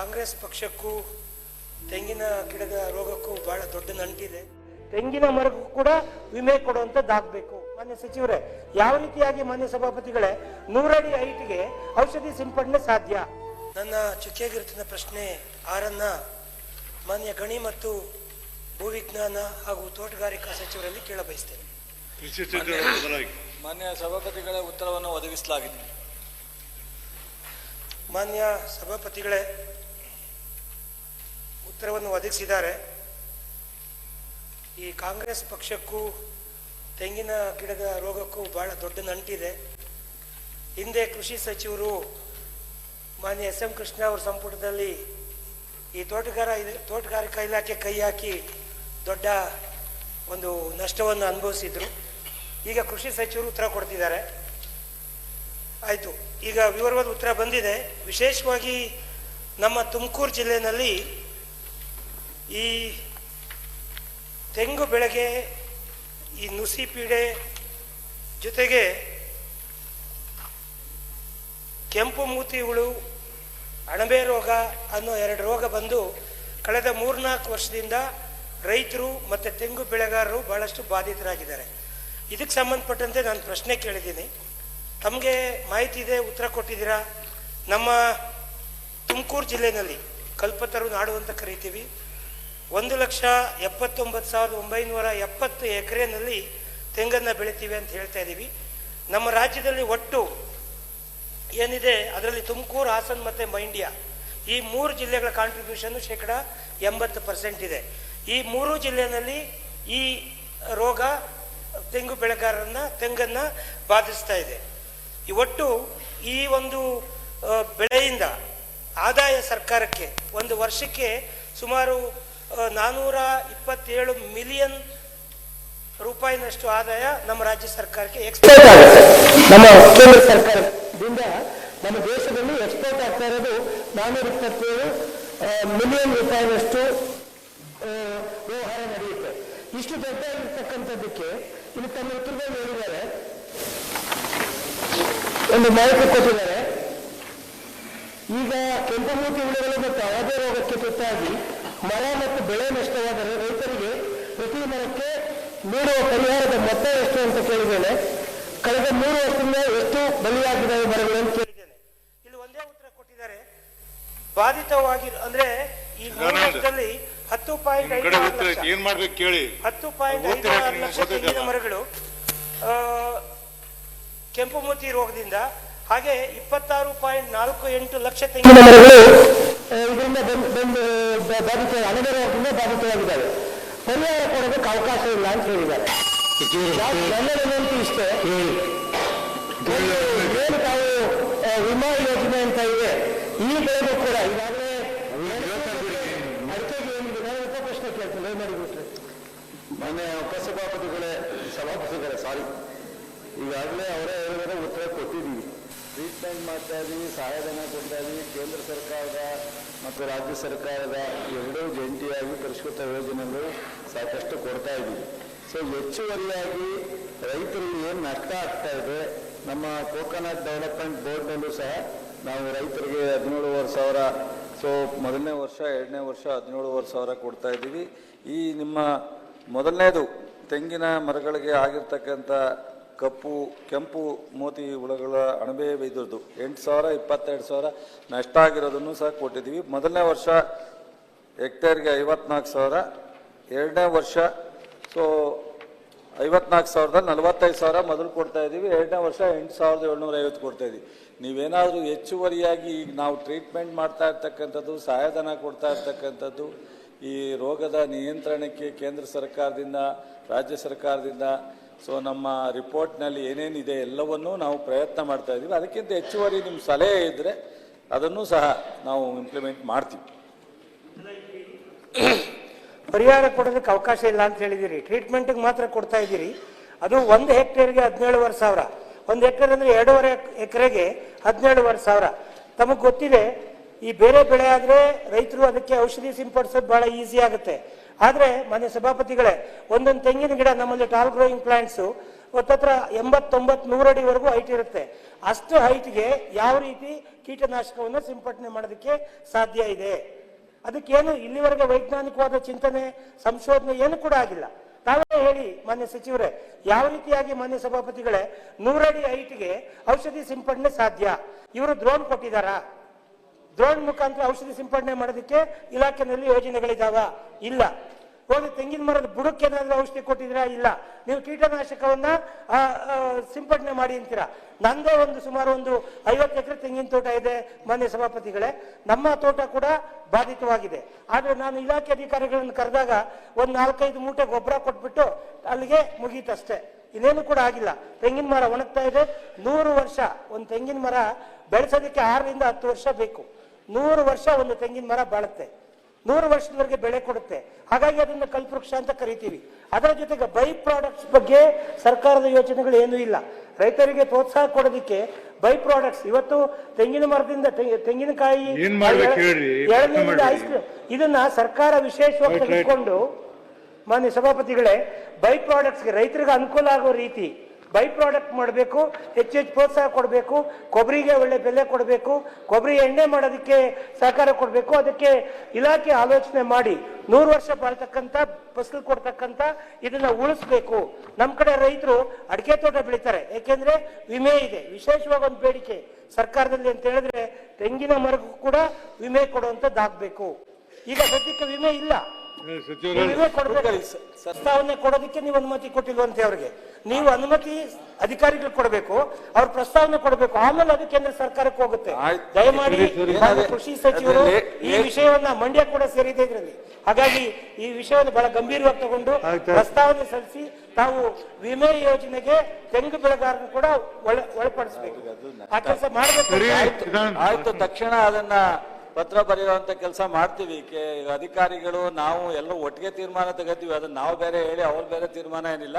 ಕಾಂಗ್ರೆಸ್ ಪಕ್ಷಕ್ಕೂ ತೆಂಗಿನ ಗಿಡದ ರೋಗಕ್ಕೂ ಬಹಳ ದೊಡ್ಡ ನಂಟಿದೆ. ತೆಂಗಿನ ಮರಕ್ಕೂ ಕೂಡ ವಿಮೆ ಕೊಡುವಂತದ್ದಾಗಬೇಕು ಮಾನ್ಯ ಸಚಿವರೇ ಯಾವ ರೀತಿಯಾಗಿ ಮಾನ್ಯ ಸಭಾಪತಿಗಳೇ ನೂರಡಿ ಐಟಿಗೆ ಔಷಧಿ ಸಿಂಪಡಣೆ ಸಾಧ್ಯ? ನನ್ನ ಚುಕ್ಕಿಯಾಗಿರುತ್ತಿನ ಪ್ರಶ್ನೆ ಆರನ್ನ ಮಾನ್ಯ ಗಣಿ ಮತ್ತು ಭೂವಿಜ್ಞಾನ ಹಾಗೂ ತೋಟಗಾರಿಕಾ ಸಚಿವರಲ್ಲಿ ಕೇಳಬಯಸ್ತೇನೆ. ಮಾನ್ಯ ಸಭಾಪತಿಗಳ ಉತ್ತರವನ್ನು ಒದಗಿಸಲಾಗಿದೆ. ಮಾನ್ಯ ಸಭಾಪತಿಗಳೇ ಉತ್ತರವನ್ನು ಒದಗಿಸಿದ್ದಾರೆ. ಈ ಕಾಂಗ್ರೆಸ್ ಪಕ್ಷಕ್ಕೂ ತೆಂಗಿನ ಗಿಡದ ರೋಗಕ್ಕೂ ಬಹಳ ದೊಡ್ಡ ನಂಟಿದೆ. ಹಿಂದೆ ಕೃಷಿ ಸಚಿವರು ಮಾನ್ಯ ಎಸ್ ಎಂ ಕೃಷ್ಣ ಅವರ ಸಂಪುಟದಲ್ಲಿ ಈ ತೋಟಗಾರ ತೋಟಗಾರಿಕಾ ಇಲಾಖೆ ಕೈ ಹಾಕಿ ದೊಡ್ಡ ಒಂದು ನಷ್ಟವನ್ನು ಅನುಭವಿಸಿದ್ರು. ಈಗ ಕೃಷಿ ಸಚಿವರು ಉತ್ತರ ಕೊಡ್ತಿದ್ದಾರೆ. ಆಯಿತು, ಈಗ ವಿವರವಾದ ಉತ್ತರ ಬಂದಿದೆ. ವಿಶೇಷವಾಗಿ ನಮ್ಮ ತುಮಕೂರು ಜಿಲ್ಲೆಯಲ್ಲಿ ಈ ತೆಂಗು ಬೆಳೆಗೆ ಈ ನುಸಿ ಪೀಡೆ ಜೊತೆಗೆ ಕೆಂಪು ಮೂತಿ ಹುಳು, ಅಣಬೆ ರೋಗ ಅನ್ನೋ ಎರಡು ರೋಗ ಬಂದು ಕಳೆದ ಮೂರ್ನಾಲ್ಕು ವರ್ಷದಿಂದ ರೈತರು ಮತ್ತು ತೆಂಗು ಬೆಳೆಗಾರರು ಬಹಳಷ್ಟು ಬಾಧಿತರಾಗಿದ್ದಾರೆ. ಇದಕ್ಕೆ ಸಂಬಂಧಪಟ್ಟಂತೆ ನಾನು ಪ್ರಶ್ನೆ ಕೇಳಿದ್ದೀನಿ. ತಮಗೆ ಮಾಹಿತಿ ಇದೆ, ಉತ್ತರ ಕೊಟ್ಟಿದ್ದೀರಾ? ನಮ್ಮ ತುಮಕೂರು ಜಿಲ್ಲೆಯಲ್ಲಿ ಕಲ್ಪತರು ನಾಡು ಅಂತ ಕರಿತೀವಿ. ಒಂದು ಲಕ್ಷ ಎಪ್ಪತ್ತೊಂಬತ್ತು ಸಾವಿರದ ಒಂಬೈನೂರ ಎಪ್ಪತ್ತು ಎಕರೆನಲ್ಲಿ ತೆಂಗನ್ನು ಬೆಳಿತೀವಿ ಅಂತ ಹೇಳ್ತಾ ಇದ್ದೀವಿ ನಮ್ಮ ರಾಜ್ಯದಲ್ಲಿ ಒಟ್ಟು ಏನಿದೆ, ಅದರಲ್ಲಿ ತುಮಕೂರು, ಹಾಸನ್ ಮತ್ತು ಮಂಡ್ಯ ಈ ಮೂರು ಜಿಲ್ಲೆಗಳ ಕಾಂಟ್ರಿಬ್ಯೂಷನ್ ಶೇಕಡ ಎಂಬತ್ತು ಪರ್ಸೆಂಟ್ ಇದೆ. ಈ ಮೂರು ಜಿಲ್ಲೆಯಲ್ಲಿ ಈ ರೋಗ ತೆಂಗು ಬೆಳೆಗಾರರನ್ನ, ತೆಂಗನ್ನು ಬಾಧಿಸ್ತಾ ಇದೆ. ಈ ಒಟ್ಟು ಈ ಒಂದು ಬೆಳೆಯಿಂದ ಆದಾಯ ಸರ್ಕಾರಕ್ಕೆ ಒಂದು ವರ್ಷಕ್ಕೆ ಸುಮಾರು ನಾನ್ನೂರ ಇಪ್ಪತ್ತೇಳು ಮಿಲಿಯನ್ ರೂಪಾಯಿನಷ್ಟು ಆದಾಯ ನಮ್ಮ ರಾಜ್ಯ ಸರ್ಕಾರಕ್ಕೆ ಎಕ್ಸ್ಪೋರ್ಟ್ ಆಗುತ್ತೆ. ನಮ್ಮ ಕೇಂದ್ರ ಸರ್ಕಾರದಿಂದ ನಮ್ಮ ದೇಶದಲ್ಲಿ ಎಕ್ಸ್ಪೋರ್ಟ್ ಆಗ್ತಾ ಇರೋದು ನಾನ್ನೂರ ಇಪ್ಪತ್ತೇಳು ಮಿಲಿಯನ್ ರೂಪಾಯಿನಷ್ಟು ವ್ಯವಹಾರ ನಡೆಯುತ್ತೆ. ಇಷ್ಟು ದೊಡ್ಡ ಇರ್ತಕ್ಕಂಥದ್ದಕ್ಕೆ ಇಲ್ಲಿ ತಮ್ಮ ಉತ್ತರದಲ್ಲಿ ಹೇಳಿದ್ದಾರೆ. ಒಂದು ಮಾಹಿತಿ ಕೊಟ್ಟಿದ್ದಾರೆ. ಈಗ ಕೆಂಪುಮೂತಿ ಹುಳುಗಳು ಮತ್ತು ಅವಧಿ ರೋಗಕ್ಕೆ ತುತ್ತಾಗಿ ಮರ ಮತ್ತು ಬೆಳೆ ನಷ್ಟವಾದರೆ ರೈತರಿಗೆ ಪ್ರತಿ ಮರಕ್ಕೆ ನೀಡುವ ಪರಿಹಾರದ ಮೊತ್ತ ಎಷ್ಟು ಅಂತ ಕೇಳಿದ್ದೇನೆ ಕಳೆದ ಮೂರು ವರ್ಷದಿಂದ ಎಷ್ಟು ಬಲಿಯಾಗಿದ್ದಾವೆ ಮರಗಳು ಅಂತ ಕೇಳಿದ್ದೇನೆ ಇಲ್ಲಿ ಒಂದೇ ಉತ್ತರ ಕೊಟ್ಟಿದ್ದಾರೆ ಬಾಧಿತವಾಗಿ ಅಂದ್ರೆ ಈ ಮೂರು. ವರ್ಷದಲ್ಲಿ ಹತ್ತು ಪಾಯಿಂಟ್. ಏನ್ ಮಾಡ್ಬೇಕು ಕೇಳಿ ಹತ್ತು ಪಾಯಿಂಟ್ ಐದು ಆರು ಲಕ್ಷ ತೆಂಗಿನ ಮರಗಳು ಆ, ಕೆಂಪು ಮೂತಿ ರೋಗದಿಂದ ಹಾಗೆ ಇಪ್ಪತ್ತಾರು ಪಾಯಿಂಟ್ ನಾಲ್ಕು ಎಂಟು ಲಕ್ಷ ತೆಂಗಿನ ಮರಗಳು ಇದರಿಂದ ಬಂದು ಬಾಧಿತ ಅಣಬೆ ರೋಗದಿಂದ ಬಾಧಿತವಾಗಿದ್ದಾವೆ. ಪರಿಹಾರ ಕೊಡೋದಕ್ಕೆ ಅವಕಾಶ ಇಲ್ಲ ಅಂತ ಹೇಳಿದ್ದಾರೆ. ನಾವು- ಇಷ್ಟೇ? ಏನು ತಾವು ವಿಮಾ ಯೋಜನೆ ಅಂತ ಇದೆ. ಈ ಬೆಳೆಗೂ ಕೂಡ ಈಗಾಗಲೇ ಉಪ ಪ್ರಶ್ನೆ ಕೇಳ್ತೀನಿ ಮಾನ್ಯ ಉಪಸಭಾಪತಿಗಳೇ ಸಭಾಪತಿಗಳೇ ಸಾರಿ ಈಗಾಗಲೇ ಅವರೇ ಹೇಳಿದರೆ ಉತ್ತರ ಕೊಟ್ಟಿದ್ದೀವಿ. ಟ್ರೀಟ್ಮೆಂಟ್ ಮಾಡ್ತಾ ಇದ್ದೀವಿ ಸಹಾಯಧನ ಕೊಡ್ತಾ ಇದ್ದೀವಿ ಕೇಂದ್ರ ಸರ್ಕಾರದ ಮತ್ತು ರಾಜ್ಯ ಸರ್ಕಾರದ ಎರಡೂ ಜಂಟಿಯಾಗಿ ಪರಿಷ್ಕೃತ ಯೋಜನೆಗಳು ಸಾಕಷ್ಟು ಕೊಡ್ತಾ ಇದ್ದೀವಿ ಸೊ ಹೆಚ್ಚುವರಿಯಾಗಿ ರೈತರಿಗೆ ಏನು ನಷ್ಟ ಆಗ್ತಾ ಇದೆ, ನಮ್ಮ ಕೋಕೋನಟ್ ಡೆವಲಪ್ಮೆಂಟ್ ಬೋರ್ಡ್ನಲ್ಲೂ ಸಹ ನಾವು ರೈತರಿಗೆ ಹದಿನೇಳುವರೆ ಸಾವಿರ ಸೊ ಮೊದಲನೇ ವರ್ಷ, ಎರಡನೇ ವರ್ಷ ಹದಿನೇಳುವರೆ ಸಾವಿರ ಕೊಡ್ತಾ ಇದ್ದೀವಿ ಈ ನಿಮ್ಮ ಮೊದಲನೇದು ತೆಂಗಿನ ಮರಗಳಿಗೆ ಆಗಿರ್ತಕ್ಕಂಥ ಕಪ್ಪು, ಕೆಂಪು ಮೋತಿ ಹುಳಗಳ ಅಣಬೆ ಬೈದಿರೋದು. ಎಂಟು ಸಾವಿರ, ಇಪ್ಪತ್ತೆರಡು ಸಾವಿರ ನಷ್ಟ ಆಗಿರೋದನ್ನು ಸಹ ಕೊಟ್ಟಿದ್ದೀವಿ. ಮೊದಲನೇ ವರ್ಷ ಹೆಕ್ಟೇರ್ಗೆ ಐವತ್ನಾಲ್ಕು ಸಾವಿರ, ಎರಡನೇ ವರ್ಷ, ಸೊ, ಐವತ್ನಾಲ್ಕು ಸಾವಿರದ ನಲವತ್ತೈದು ಸಾವಿರ ಮೊದಲು ಕೊಡ್ತಾ ಇದ್ದೀವಿ. ಎರಡನೇ ವರ್ಷ ಎಂಟು ಸಾವಿರದ ಏಳ್ನೂರ ಐವತ್ತು ಕೊಡ್ತಾ ಇದ್ದೀವಿ. ನೀವೇನಾದರೂ ಹೆಚ್ಚುವರಿಯಾಗಿ ಈಗ ನಾವು ಟ್ರೀಟ್ಮೆಂಟ್ ಮಾಡ್ತಾ ಇರ್ತಕ್ಕಂಥದ್ದು, ಸಹಾಯಧನ ಕೊಡ್ತಾ ಇರ್ತಕ್ಕಂಥದ್ದು, ಈ ರೋಗದ ನಿಯಂತ್ರಣಕ್ಕೆ ಕೇಂದ್ರ ಸರ್ಕಾರದಿಂದ, ರಾಜ್ಯ ಸರ್ಕಾರದಿಂದ ಸೊ ನಮ್ಮ ರಿಪೋರ್ಟ್ನಲ್ಲಿ ಏನೇನಿದೆ ಎಲ್ಲವನ್ನೂ ನಾವು ಪ್ರಯತ್ನ ಮಾಡ್ತಾ ಇದ್ದೀವಿ. ಅದಕ್ಕಿಂತ ಹೆಚ್ಚುವರಿ ನಿಮ್ಮ ಸಲಹೆ ಇದ್ದರೆ ಅದನ್ನು ಸಹ ನಾವು ಇಂಪ್ಲಿಮೆಂಟ್ ಮಾಡ್ತೀವಿ. ಪರಿಹಾರ ಕೊಡೋದಕ್ಕೆ ಅವಕಾಶ ಇಲ್ಲ ಅಂತ ಹೇಳಿದಿರಿ ಟ್ರೀಟ್ಮೆಂಟ್ಗೆ ಮಾತ್ರ ಕೊಡ್ತಾ ಇದ್ದೀರಿ. ಅದು ಒಂದು ಹೆಕ್ಟೇರ್ಗೆ ಹದಿನೇಳುವರೆ ಸಾವಿರ. ಒಂದು ಹೆಕ್ಟೇರ್ ಅಂದರೆ ಎರಡೂವರೆ ಎಕರೆಗೆ ಹದಿನೇಳುವರೆ ಸಾವಿರ. ತಮಗೆ ಗೊತ್ತಿದೆ, ಈ ಬೇರೆ ಬೆಳೆ ಆದರೆ ರೈತರು ಅದಕ್ಕೆ ಔಷಧಿ ಸಿಂಪಡಿಸೋದು ಭಾಳ ಈಸಿ ಆಗುತ್ತೆ. ಆದ್ರೆ ಮಾನ್ಯ ಸಭಾಪತಿಗಳೇ, ಒಂದೊಂದು ತೆಂಗಿನ ಗಿಡ ನಮ್ಮಲ್ಲಿ ಟಾಲ್ ಗ್ರೋಯಿಂಗ್ ಪ್ಲಾಂಟ್ಸ್ ಒತ್ತತ್ರ ಎಂಬತ್ತೊಂಬತ್ತು ನೂರಡಿವರೆಗೂ ಹೈಟ್ ಇರುತ್ತೆ. ಅಷ್ಟು ಹೈಟ್ಗೆ ಯಾವ ರೀತಿ ಕೀಟನಾಶಕವನ್ನು ಸಿಂಪಡಣೆ ಮಾಡೋದಕ್ಕೆ ಸಾಧ್ಯ ಇದೆ? ಅದಕ್ಕೇನು ಇಲ್ಲಿವರೆಗೆ ವೈಜ್ಞಾನಿಕವಾದ ಚಿಂತನೆ, ಸಂಶೋಧನೆ ಏನು ಕೂಡ ಆಗಿಲ್ಲ. ತಾವೇ ಹೇಳಿ ಮಾನ್ಯ ಸಚಿವರೇ, ಯಾವ ರೀತಿಯಾಗಿ ಮಾನ್ಯ ಸಭಾಪತಿಗಳೇ ನೂರಡಿ ಹೈಟ್ಗೆ ಔಷಧಿ ಸಿಂಪಡಣೆ ಸಾಧ್ಯ? ಇವರು ಡ್ರೋನ್ ಕೊಟ್ಟಿದ್ದಾರಾ? ಡ್ರೋನ್ ಮುಖಾಂತರ ಔಷಧಿ ಸಿಂಪಡಣೆ ಮಾಡೋದಕ್ಕೆ ಇಲಾಖೆನಲ್ಲಿ ಯೋಜನೆಗಳಿದಾವ? ಇಲ್ಲ. ಹೋಗಿ ತೆಂಗಿನ ಮರದ ಬುಡಕ್ಕೆ ಏನಾದ್ರೂ ಔಷಧಿ ಕೊಟ್ಟಿದ್ದೀರಾ ಇಲ್ಲ. ನೀವು ಕೀಟನಾಶಕವನ್ನ ಸಿಂಪಡಣೆ ಮಾಡಿ ಅಂತೀರಾ? ನಂದೇ ಒಂದು ಸುಮಾರು ಒಂದು ಐವತ್ತು ಎಕರೆ ತೆಂಗಿನ ತೋಟ ಇದೆ ಮಾನ್ಯ ಸಭಾಪತಿಗಳೇ. ನಮ್ಮ ತೋಟ ಕೂಡ ಬಾಧಿತವಾಗಿದೆ. ಆದ್ರೆ ನಾನು ಇಲಾಖೆ ಅಧಿಕಾರಿಗಳನ್ನು ಕರೆದಾಗ ಒಂದು ನಾಲ್ಕೈದು ಮೂಟೆ ಗೊಬ್ಬರ ಕೊಟ್ಬಿಟ್ಟು ಅಲ್ಲಿಗೆ ಮುಗೀತಷ್ಟೇ. ಇನ್ನೇನು ಕೂಡ ಆಗಿಲ್ಲ. ತೆಂಗಿನ ಮರ ಒಣಗ್ತಾ ಇದೆ. ನೂರು ವರ್ಷ ಒಂದು ತೆಂಗಿನ ಮರ ಬೆಳೆಸೋದಕ್ಕೆ ಆರರಿಂದ ಹತ್ತು ವರ್ಷ ಬೇಕು. ನೂರು ವರ್ಷ ಒಂದು ತೆಂಗಿನ ಮರ ಬಾಳುತ್ತೆ. ನೂರು ವರ್ಷದವರೆಗೆ ಬೆಳೆ ಕೊಡುತ್ತೆ. ಹಾಗಾಗಿ ಅದನ್ನು ಕಲ್ಪವೃಕ್ಷ ಅಂತ ಕರಿತೀವಿ. ಅದರ ಜೊತೆಗೆ ಬೈ ಪ್ರಾಡಕ್ಟ್ಸ್ ಬಗ್ಗೆ ಸರ್ಕಾರದ ಯೋಚನೆಗಳು ಏನೂ ಇಲ್ಲ. ರೈತರಿಗೆ ಪ್ರೋತ್ಸಾಹ ಕೊಡೋದಕ್ಕೆ ಬೈ ಪ್ರಾಡಕ್ಟ್ಸ್. ಇವತ್ತು ತೆಂಗಿನ ಮರದಿಂದ ತೆಂಗಿನಕಾಯಿ ಎಳನೀರಿಂದ ಐಸ್ ಕ್ರೀಮ್ ಇದನ್ನ ಸರ್ಕಾರ ವಿಶೇಷವಾಗಿ. ತೆಗೆದುಕೊಂಡು ಮಾನ್ಯ ಸಭಾಪತಿಗಳೇ ಬೈ ಪ್ರಾಡಕ್ಟ್ಸ್ಗೆ ರೈತರಿಗೆ ಅನುಕೂಲ ಆಗೋ ರೀತಿ ಬೈ ಪ್ರಾಡಕ್ಟ್ ಮಾಡಬೇಕು ಹೆಚ್ಚು ಹೆಚ್ಚು ಪ್ರೋತ್ಸಾಹ ಕೊಡಬೇಕು ಕೊಬ್ಬರಿಗೆ ಒಳ್ಳೆ ಬೆಲೆ ಕೊಡಬೇಕು ಕೊಬ್ಬರಿ ಎಣ್ಣೆ ಮಾಡೋದಕ್ಕೆ ಸಹಕಾರ ಕೊಡಬೇಕು ಅದಕ್ಕೆ ಇಲಾಖೆ ಆಲೋಚನೆ ಮಾಡಿ ನೂರು ವರ್ಷ ಬಾಳ್ತಕ್ಕಂಥ ಫಸಲು ಕೊಡ್ತಕ್ಕಂಥ ಇದನ್ನ ಉಳಿಸ್ಬೇಕು. ನಮ್ಮ ಕಡೆ ರೈತರು ಅಡಿಕೆ ತೋಟ ಬೆಳಿತಾರೆ ಯಾಕೆಂದ್ರೆ ವಿಮೆ ಇದೆ ವಿಶೇಷವಾಗಿ ಒಂದು ಬೇಡಿಕೆ. ಸರ್ಕಾರದಲ್ಲಿ ಅಂತ ಹೇಳಿದ್ರೆ ತೆಂಗಿನ ಮರಕ್ಕೂ ಕೂಡ ವಿಮೆ ಕೊಡುವಂಥದ್ದಾಗಬೇಕು. ಈಗ ಸದ್ಯಕ್ಕೆ ವಿಮೆ ಇಲ್ಲ. ವಿಮೆ ಕೊಡಬೇಕು. ಸಸ್ತಾವನ್ನ ಕೊಡೋದಕ್ಕೆ ನೀವು ಅನುಮತಿ ಕೊಟ್ಟಿಲ್ವಂತೆ ಅವ್ರಿಗೆ. ನೀವು ಅನುಮತಿ ಅಧಿಕಾರಿಗಳು ಕೊಡಬೇಕು ಅವ್ರ ಪ್ರಸ್ತಾವನೆ ಕೊಡಬೇಕು ಆಮೇಲೆ ಅದು ಕೇಂದ್ರ ಸರ್ಕಾರಕ್ಕೆ ಹೋಗುತ್ತೆ. ಆಯ್ತು. ದಯಮಾಡಿ. ಕೃಷಿ ಸಚಿವರು ಈ ವಿಷಯವನ್ನ ಮಂಡ್ಯ ಕೂಡ ಸೇರಿದೆ ಇದರಲ್ಲಿ. ಹಾಗಾಗಿ ಈ ವಿಷಯವನ್ನು ಬಹಳ ಗಂಭೀರವಾಗಿ ತಗೊಂಡು ಪ್ರಸ್ತಾವನೆ ಸಲ್ಲಿಸಿ ತಾವು ವಿಮೆ ಯೋಜನೆಗೆ ತೆಂಗು ಬೆಳೆಗಾರರು ಕೂಡ ಒಳ ಒಳಪಡಿಸಬೇಕು. ಆ ಕೆಲಸ ಮಾಡಬೇಕು. ಆಯ್ತು. ತಕ್ಷಣ ಅದನ್ನ ಪತ್ರ ಬರೆಯುವಂತ ಕೆಲಸ ಮಾಡ್ತೀವಿ. ಅಧಿಕಾರಿಗಳು ನಾವು ಎಲ್ಲ ಒಟ್ಟಿಗೆ ತೀರ್ಮಾನ ತಗೋತೀವಿ ಅದನ್ನ ನಾವು ಬೇರೆ ಹೇಳಿ ಅವ್ರು ಬೇರೆ ತೀರ್ಮಾನ ಏನಿಲ್ಲ.